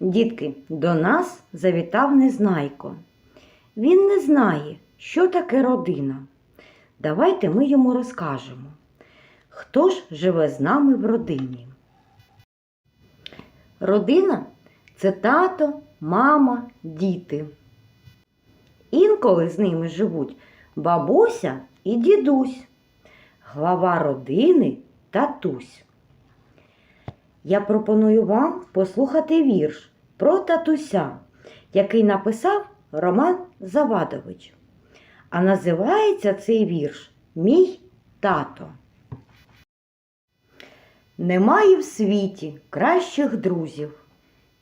Дітки, до нас завітав Незнайко. Він не знає, що таке родина. Давайте ми йому розкажемо, хто ж живе з нами в родині. Родина це тато, мама, діти. Інколи з ними живуть бабуся і дідусь, глава родини татусь. Я пропоную вам послухати вірш про татуся, який написав Роман Завадович. А називається цей вірш Мій тато. Немає в світі кращих друзів,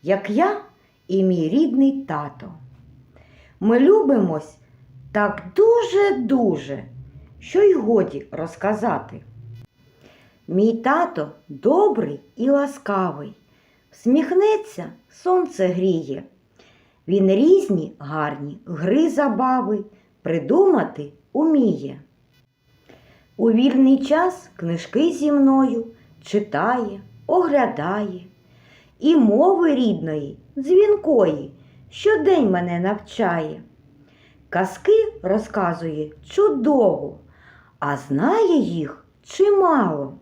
як я і мій рідний тато. Ми любимось так дуже-дуже, що й годі розказати. Мій тато добрий і ласкавий, всміхнеться, сонце гріє. Він різні гарні гри забави придумати уміє. У вільний час книжки зі мною читає, оглядає, і мови рідної, дзвінкої, щодень мене навчає. Казки розказує чудово, а знає їх чимало.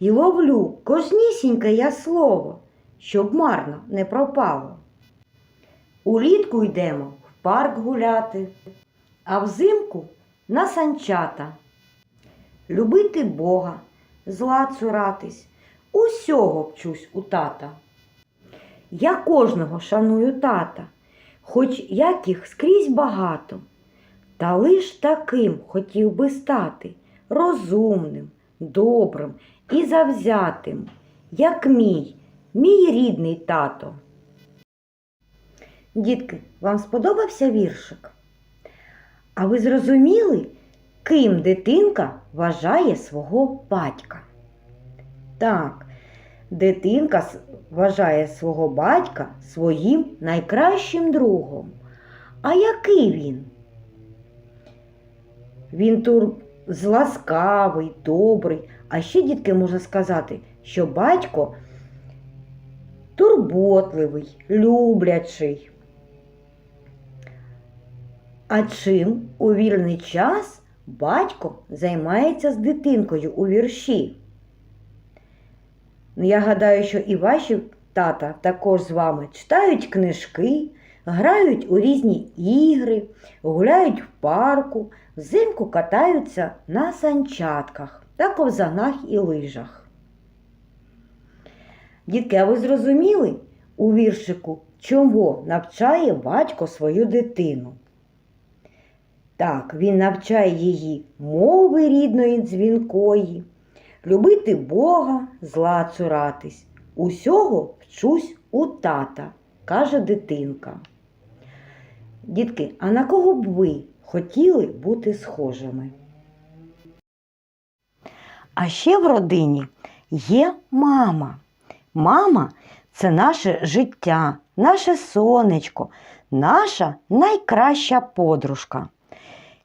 І ловлю кожнісіньке я слово, щоб марно не пропало. Улітку йдемо в парк гуляти, а взимку на санчата. Любити Бога, зла цуратись, усього вчусь у тата. Я кожного шаную тата, хоч як їх скрізь багато, та лиш таким хотів би стати розумним, добрим і завзятим, як мій, мій рідний тато. Дітки, вам сподобався віршик? А ви зрозуміли, ким дитинка вважає свого батька? Так, дитинка вважає свого батька своїм найкращим другом. А який він? Він тур зласкавий, добрий. А ще, дітки, можна сказати, що батько турботливий, люблячий. А чим у вільний час батько займається з дитинкою у вірші? Ну, я гадаю, що і ваші тата також з вами читають книжки, грають у різні ігри, гуляють в парку, взимку катаються на санчатках та ковзанах і лижах. Дітки, а ви зрозуміли у віршику, чому навчає батько свою дитину? Так, він навчає її мови рідної дзвінкої, любити Бога, зла цуратись. Усього вчусь у тата, каже дитинка. Дітки, а на кого б ви хотіли бути схожими? А ще в родині є мама. Мама це наше життя, наше сонечко, наша найкраща подружка.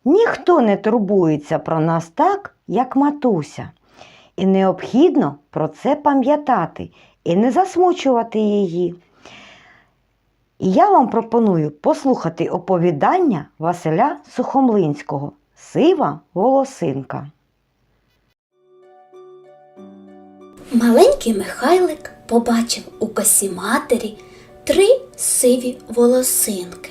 Ніхто не турбується про нас так, як матуся. І необхідно про це пам'ятати і не засмучувати її. І я вам пропоную послухати оповідання Василя Сухомлинського Сива волосинка. Маленький Михайлик побачив у косі матері три сиві волосинки.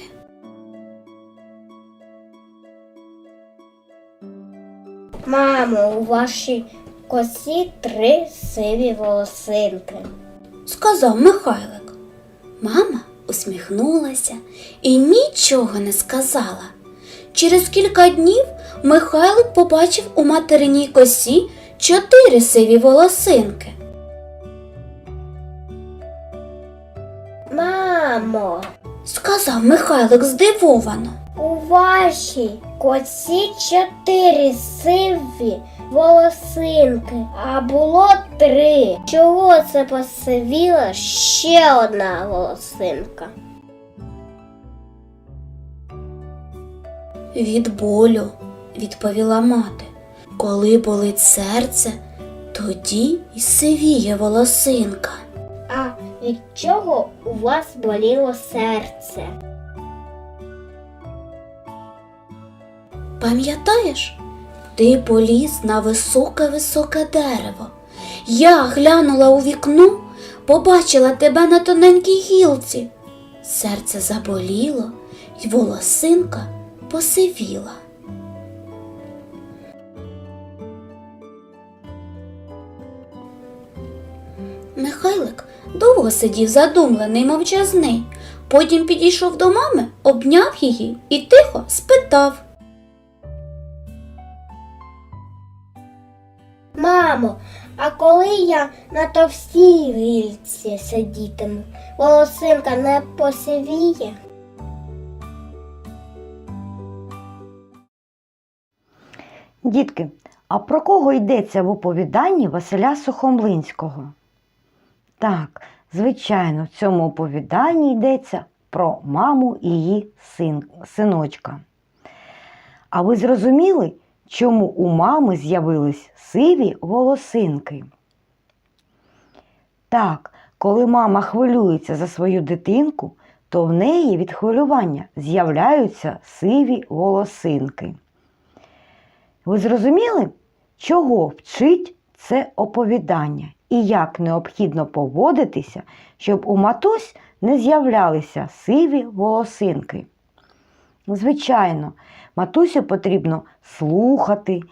Мамо, у вашій косі три сиві волосинки. Сказав Михайлик. Мама усміхнулася і нічого не сказала. Через кілька днів Михайлик побачив у материній косі чотири сиві волосинки. Мамо, Сказав Михайлик здивовано. у вашій косі чотири сиві волосинки, а було три. Чого це посивіла ще одна волосинка? Від болю, відповіла мати. Коли болить серце, тоді й сивіє волосинка. А від чого у вас боліло серце? Пам'ятаєш, ти поліз на високе-високе дерево. Я глянула у вікно, побачила тебе на тоненькій гілці. Серце заболіло, й волосинка посивіла. Михайлик довго сидів задумлений, мовчазний. Потім підійшов до мами, обняв її і тихо спитав. Мамо, а коли я на товстій гільці сидітиму, волосинка не посивіє? Дітки, а про кого йдеться в оповіданні Василя Сухомлинського? Так, звичайно, в цьому оповіданні йдеться про маму і її син, синочка. А ви зрозуміли, чому у мами з'явились сиві волосинки? Так, коли мама хвилюється за свою дитинку, то в неї від хвилювання з'являються сиві волосинки. Ви зрозуміли, чого вчить це оповідання і як необхідно поводитися, щоб у матусь не з'являлися сиві волосинки? Звичайно, матусю потрібно слухати,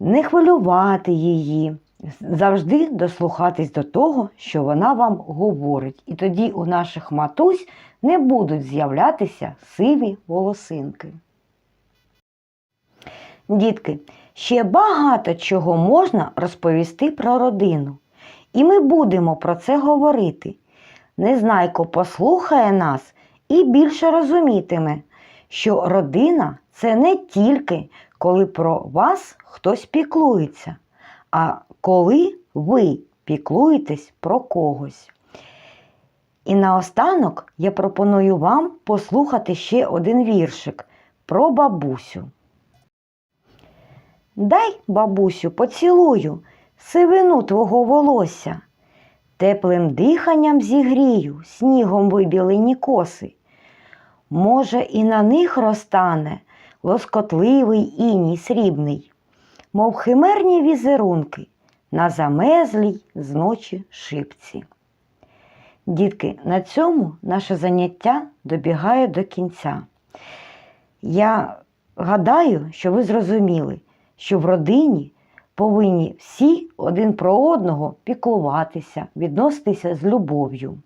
не хвилювати її, завжди дослухатись до того, що вона вам говорить. І тоді у наших матусь не будуть з'являтися сиві волосинки. Дітки, ще багато чого можна розповісти про родину. І ми будемо про це говорити. Незнайко послухає нас і більше розумітиме, що родина це не тільки коли про вас хтось піклується, а коли ви піклуєтесь про когось. І наостанок я пропоную вам послухати ще один віршик про бабусю. Дай, бабусю, поцілую сивину твого волосся, теплим диханням зігрію, снігом вибілені коси. Може, і на них розтане лоскотливий іній срібний, мов химерні візерунки на замезлій з ночі шипці. Дітки, на цьому наше заняття добігає до кінця. Я гадаю, що ви зрозуміли, що в родині повинні всі один про одного піклуватися, відноситися з любов'ю.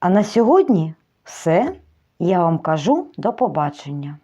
А на сьогодні все. Я вам кажу до побачення.